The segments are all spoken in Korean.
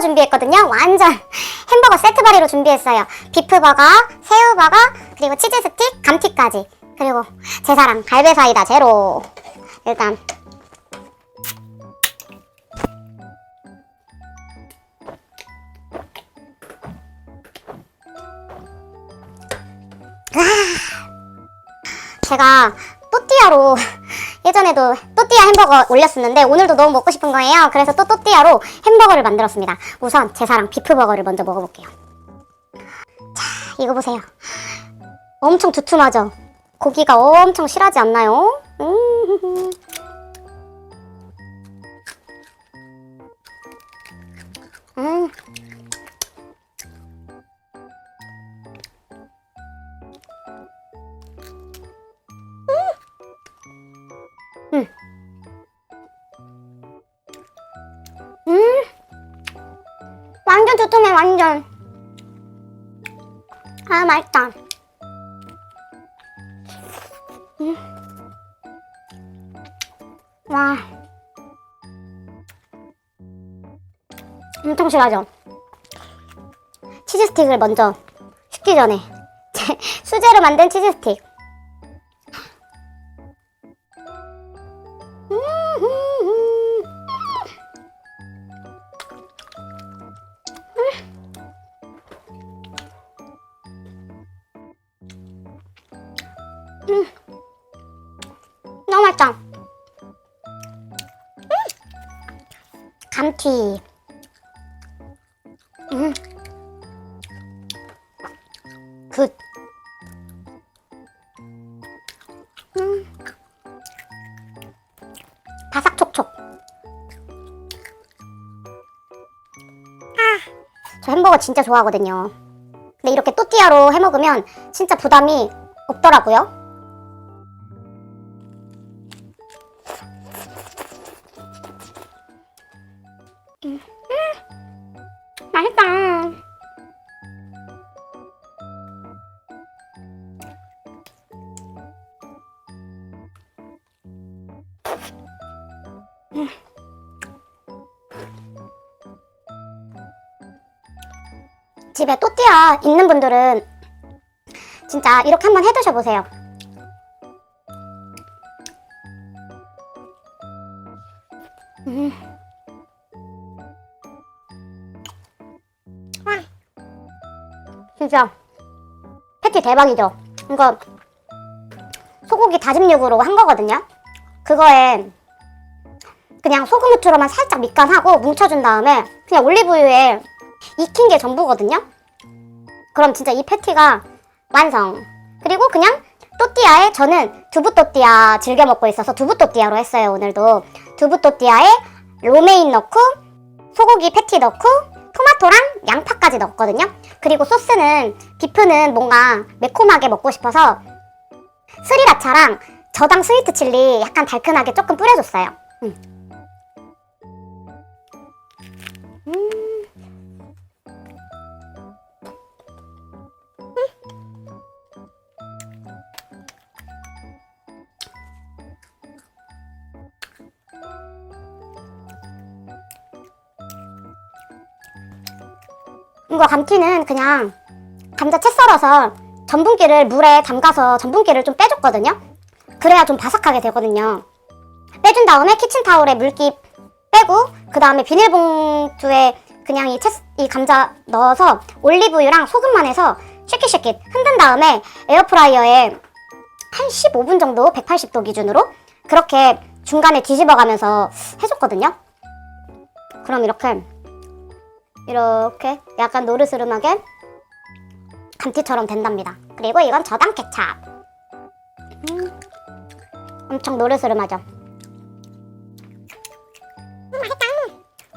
준비했거든요. 완전 햄버거 세트 바리로 준비했어요. 비프버거, 새우버거, 그리고 치즈 스틱, 감튀까지. 그리고 제 사랑 갈배 사이다 제로. 일단 제가 또띠아로 예전에도 또띠아 햄버거 올렸었는데 오늘도 너무 먹고 싶은 거예요. 그래서 또 또띠아로 햄버거를 만들었습니다. 우선 제 사랑 비프버거를 먼저 먹어볼게요. 자, 이거 보세요. 엄청 두툼하죠? 고기가 엄청 실하지 않나요? 음. 음. 완전 두툼해, 완전. 아, 맛있다. 음. 와. 엄청 실하죠? 치즈 스틱을 먼저 식기 전에 수제로 만든 치즈 스틱. 맛있다. 음. 감튀. 음. 굿. 음. 바삭촉촉. 아, 저 햄버거 진짜 좋아하거든요. 근데 이렇게 또띠아로 해 먹으면 진짜 부담이 없더라고요. 집에 또띠아 있는 분들은 진짜 이렇게 한번 해 드셔 보세요. 음. 진짜 패티 대박이죠. 이거 소고기 다짐 육으로 한 거거든요. 그거에 그냥 소금 후추로만 살짝 밑간하고 뭉쳐준 다음에 그냥 올리브유에 익힌 게 전부거든요. 그럼 진짜 이 패티가 완성. 그리고 그냥 또띠아에 저는 두부 또띠아 즐겨 먹고 있어서 두부 또띠아로 했어요 오늘도. 두부 또띠아에 로메인 넣고 소고기 패티 넣고 토마토랑 양파까지 넣었거든요. 그리고 소스는 비프는 뭔가 매콤하게 먹고 싶어서 스리라차랑 저당 스위트 칠리 약간 달큰하게 조금 뿌려줬어요. 음. 음. 이거 감튀는 그냥 감자 채 썰어서 전분기를 물에 담가서 전분기를 좀 빼줬거든요. 그래야 좀 바삭하게 되거든요. 빼준 다음에 키친타올에 물기 빼고 그 다음에 비닐봉투에 그냥 이, 채, 이 감자 넣어서 올리브유랑 소금만 해서 쉐킷쉐킷 흔든 다음에 에어프라이어에 한 15분 정도 180도 기준으로 그렇게 중간에 뒤집어가면서 해줬거든요. 그럼 이렇게 이렇게 약간 노르스름하게 감튀처럼 된답니다. 그리고 이건 저당 케찹. 음, 엄청 노르스름하죠. 음.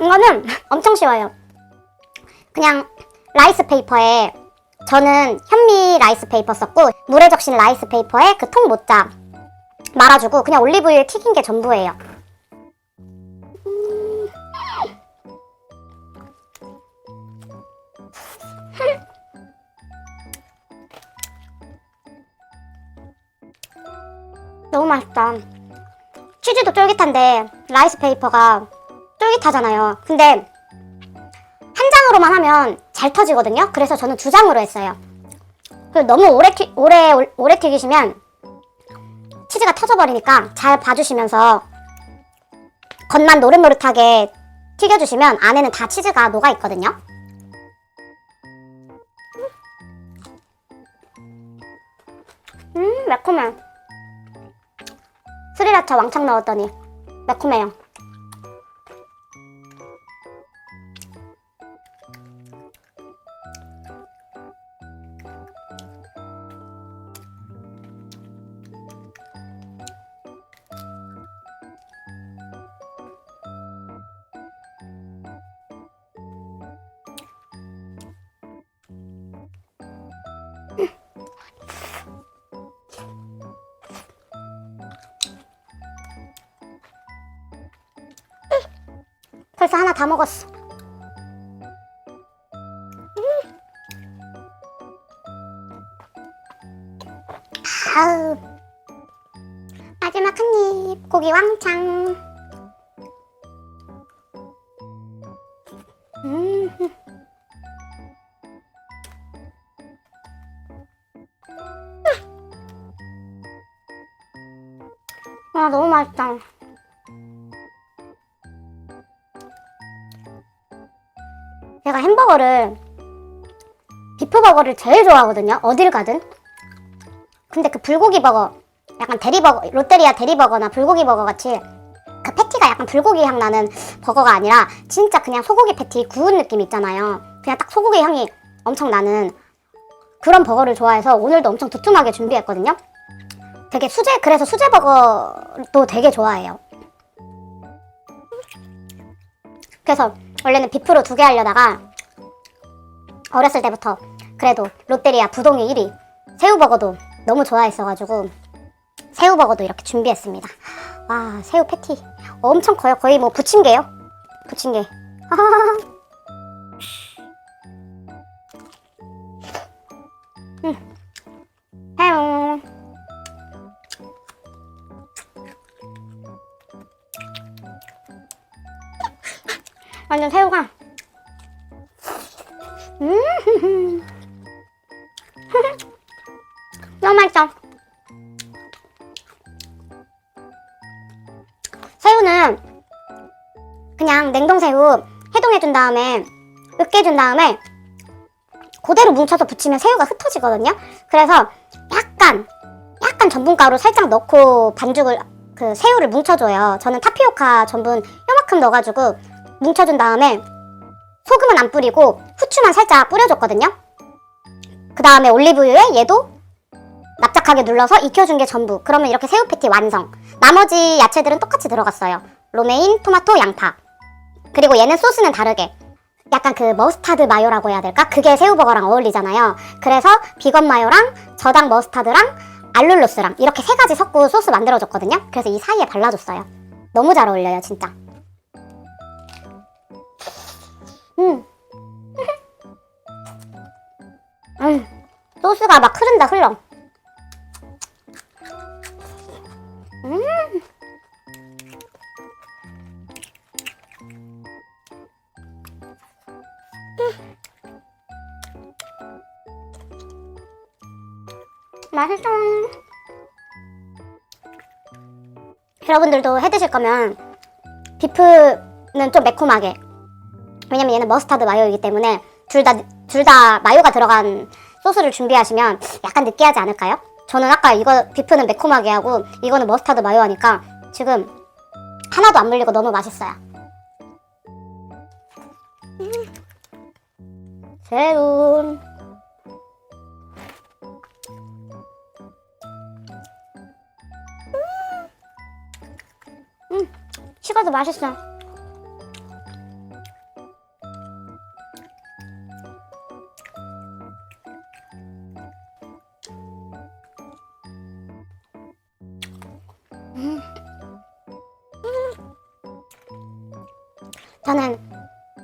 이거는 엄청 쉬워요. 그냥 라이스 페이퍼에 저는 현미 라이스 페이퍼 썼고 물에 적신 라이스 페이퍼에 그 통 모짜 말아주고 그냥 올리브유에 튀긴 게 전부예요. 맛있다. 치즈도 쫄깃한데 라이스 페이퍼가 쫄깃하잖아요. 근데 장으로만 하면 잘 터지거든요. 그래서 저는 두 장으로 했어요. 너무 오래 튀, 오래 오래 튀기시면 치즈가 터져버리니까 잘 봐주시면서 겉만 노릇노릇하게 튀겨주시면 안에는 다 치즈가 녹아 있거든요. 음 매콤해. 스리라차 왕창 넣었더니 매콤해요. 벌써 하나 다 먹었어. 아우. 마지막 한 입. 고기 왕창. 음. 아, 너무 맛있다. 버거를 비프 버거를 제일 좋아하거든요. 어딜 가든. 근데 그 불고기 버거, 약간 대리 버거, 롯데리아 대리 버거나 불고기 버거 같이 그 패티가 약간 불고기 향 나는 버거가 아니라 진짜 그냥 소고기 패티 구운 느낌 있잖아요. 그냥 딱 소고기 향이 엄청 나는 그런 버거를 좋아해서 오늘도 엄청 두툼하게 준비했거든요. 되게 수제, 그래서 수제 버거도 되게 좋아해요. 그래서 원래는 비프로 두 개 하려다가 어렸을 때부터 그래도 롯데리아 부동의 1위 새우버거도 너무 좋아했어가지고 새우버거도 이렇게 준비했습니다. 와 새우 패티 엄청 커요. 거의 뭐 부침개요. 부침개. 너무 맛있어. 새우는 그냥 냉동새우 해동해준 다음에 으깨준 다음에 그대로 뭉쳐서 부치면 새우가 흩어지거든요? 그래서 약간 약간 전분가루 살짝 넣고 반죽을 그 새우를 뭉쳐줘요. 저는 타피오카 전분 요만큼 넣어가지고 뭉쳐준 다음에 소금은 안 뿌리고 후추만 살짝 뿌려줬거든요. 그 다음에 올리브유에 얘도 납작하게 눌러서 익혀준 게 전부. 그러면 이렇게 새우 패티 완성. 나머지 야채들은 똑같이 들어갔어요. 로메인, 토마토, 양파. 그리고 얘는 소스는 다르게. 약간 그 머스타드 마요라고 해야 될까? 그게 새우버거랑 어울리잖아요. 그래서 비건 마요랑 저당 머스타드랑 알룰로스랑 이렇게 세 가지 섞고 소스 만들어줬거든요. 그래서 이 사이에 발라줬어요. 너무 잘 어울려요, 진짜. 음. 음. 소스가 막 흐른다 흘러. 맛있어. 여러분들도 해 드실 거면 비프는 좀 매콤하게 왜냐면 얘는 머스타드 마요이기 때문에 둘 다 둘 다 마요가 들어간 소스를 준비하시면 약간 느끼하지 않을까요? 저는 아까 이거 비프는 매콤하게 하고 이거는 머스타드 마요 하니까 지금 하나도 안 물리고 너무 맛있어요. 음. 음, 맛있어. 저는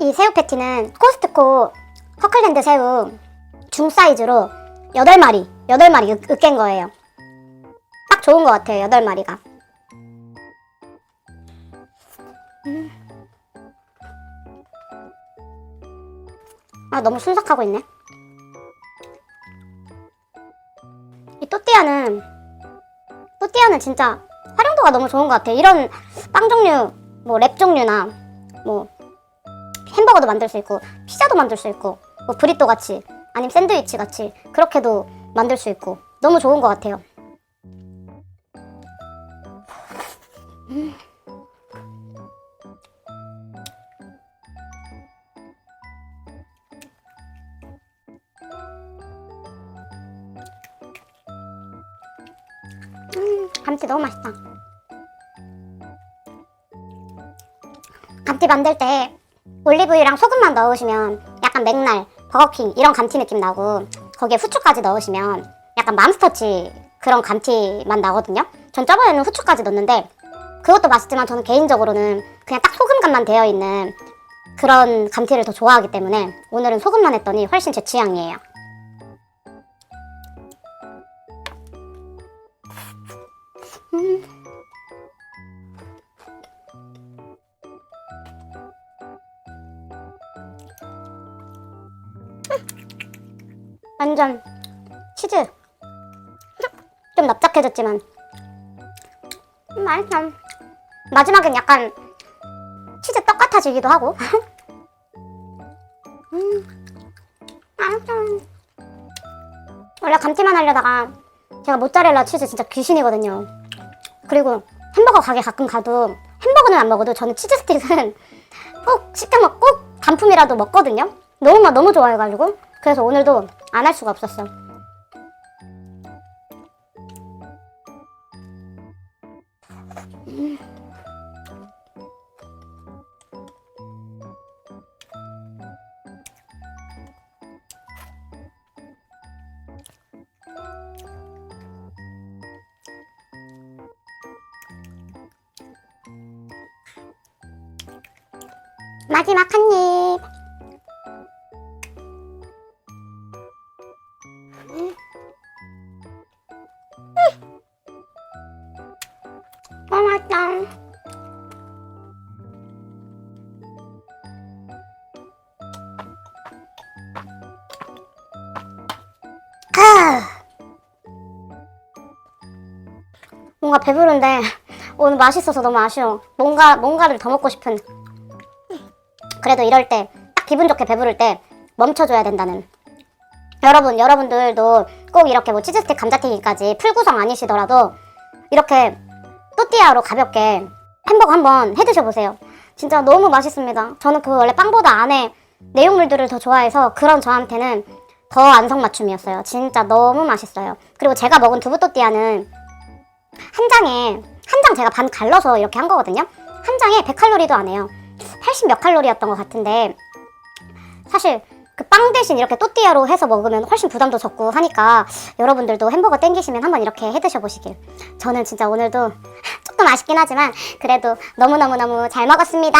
이 새우 패티는 코스트코 커클랜드 새우 중 사이즈로 8마리, 8마리 으, 으깬 거예요. 딱 좋은 것 같아요, 8마리가. 아 너무 순삭하고 있네. 이 또띠아는 또띠아는 진짜 활용도가 너무 좋은 것 같아. 이런 빵 종류, 뭐 랩 종류나 뭐 햄버거도 만들 수 있고 피자도 만들 수 있고 뭐 브리또 같이 아니면 샌드위치 같이 그렇게도 만들 수 있고 너무 좋은 것 같아요. 감튀 너무 맛있다. 감튀 만들 때 올리브유랑 소금만 넣으시면 약간 맥날, 버거킹 이런 감튀 느낌 나고 거기에 후추까지 넣으시면 약간 맘스터치 그런 감튀 맛 나거든요. 전 저번에는 후추까지 넣었는데 그것도 맛있지만 저는 개인적으로는 그냥 딱 소금간만 되어 있는 그런 감튀를 더 좋아하기 때문에 오늘은 소금만 했더니 훨씬 제 취향이에요. 완전 치즈. 좀 납작해졌지만. 음, 맛있어 마지막엔 약간 치즈 떡 같아지기도 하고. 음 맛있어 원래 감튀만 하려다가 제가 모짜렐라 치즈 진짜 귀신이거든요. 그리고 햄버거 가게 가끔 가도 햄버거는 안 먹어도 저는 치즈 스틱은 꼭 시켜 먹고 꼭 단품이라도 먹거든요. 너무 맛 너무 좋아해가지고 그래서 오늘도 안 할 수가 없었어. 음. 마지막 한 입. 뭔가 배부른데 오늘 맛있어서 너무 아쉬워. 뭔가 뭔가를 더 먹고 싶은. 그래도 이럴 때 딱 기분 좋게 배부를 때 멈춰줘야 된다는. 여러분 여러분들도 꼭 이렇게 뭐 치즈스틱 감자튀김까지 풀 구성 아니시더라도 이렇게 또띠아로 가볍게 햄버거 한번 해 드셔보세요. 진짜 너무 맛있습니다. 저는 그 원래 빵보다 안에 내용물들을 더 좋아해서 그런 저한테는 더 안성맞춤이었어요. 진짜 너무 맛있어요. 그리고 제가 먹은 두부 또띠아는 한 장에 한 장 제가 반 갈라서 이렇게 한 거거든요. 한 장에 100칼로리도 안 해요. 80 몇 칼로리였던 것 같은데 사실 그 빵 대신 이렇게 또띠아로 해서 먹으면 훨씬 부담도 적고 하니까 여러분들도 햄버거 땡기시면 한번 이렇게 해 드셔보시길. 저는 진짜 오늘도 조금 아쉽긴 하지만 그래도 너무너무너무 잘 먹었습니다.